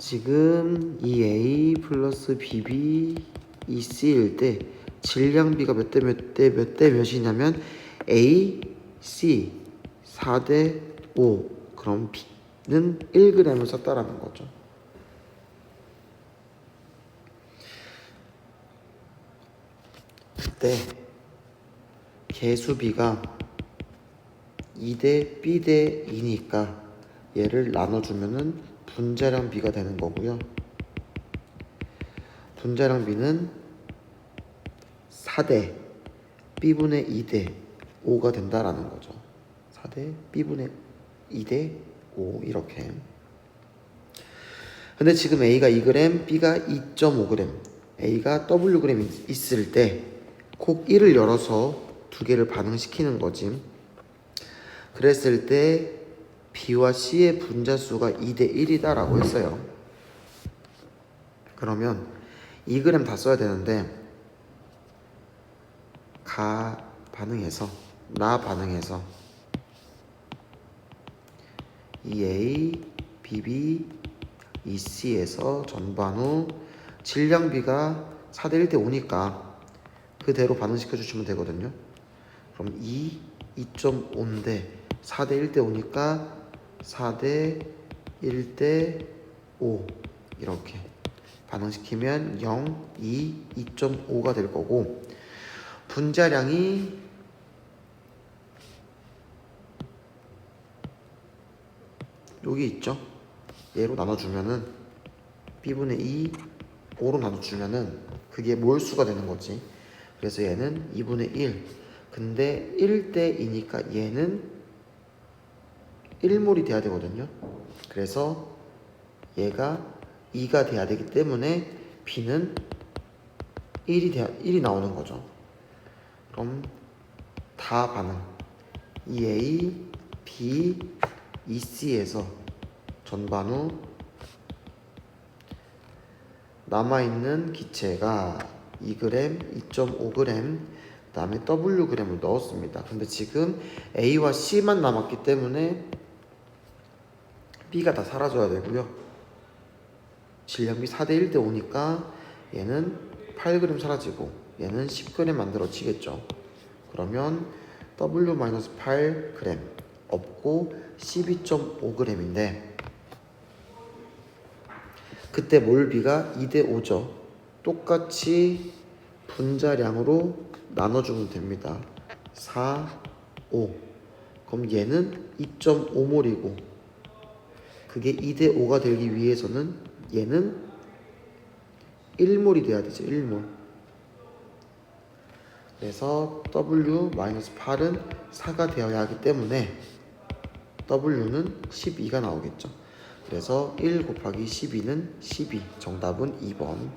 지금 이 A 플러스 BB EC일 때 질량비가 몇 대 몇 대 몇 대 몇이냐면 A, C 4대 5 그럼 B는 1g을 썼다라는 거죠. 그때 개수비가 2대 B대 2니까 얘를 나눠주면은 분자량 비가 되는 거고요. 분자량 비는 4대 B분의 2대 5가 된다라는 거죠. 4대 B분의 2대 5 이렇게. 근데 지금 A가 2g, B가 2.5g, A가 Wg 있을 때 콕 1을 열어서 두 개를 반응시키는 거지. 그랬을 때 B와 C의 분자수가 2대 1이다라고 했어요. 그러면 2g 다 써야 되는데 가 반응해서 나 반응해서 EA, BB, EC에서 전반 후 질량비가 4대 1대 5니까 그대로 반응시켜 주시면 되거든요. 그럼 2, 2.5인데 4대 1대 5니까 4대 1대 5 이렇게 반응시키면 0, 2, 2.5가 될 거고 분자량이 여기 있죠. 얘로 나눠주면은 b분의 2, 5로 나눠주면은 그게 몰수가 되는 거지. 그래서 얘는 2분의 1. 근데 1대 2니까 얘는 1몰이 돼야 되거든요. 그래서 얘가 2가 돼야 되기 때문에 B는 1이 돼야, 1이 나오는 거죠. 그럼 다 반응. EA, B, EC에서 전반 후 남아있는 기체가 2g, 2.5g, 그 다음에 Wg을 넣었습니다. 근데 지금 A와 C만 남았기 때문에 B가 다 사라져야 되고요. 질량비 4대 1대 5니까 얘는 8g 사라지고 얘는 10g 만들어지겠죠. 그러면 W-8g 없고 12.5g인데 그때 몰비가 2대 5죠. 똑같이 분자량으로 나눠주면 됩니다. 4, 5. 그럼 얘는 2.5몰이고 그게 2대 5가 되기 위해서는 얘는 1몰이 돼야 되죠. 1몰. 그래서 W-8은 4가 되어야 하기 때문에 W는 12가 나오겠죠. 그래서 1 곱하기 12는 12. 정답은 2번.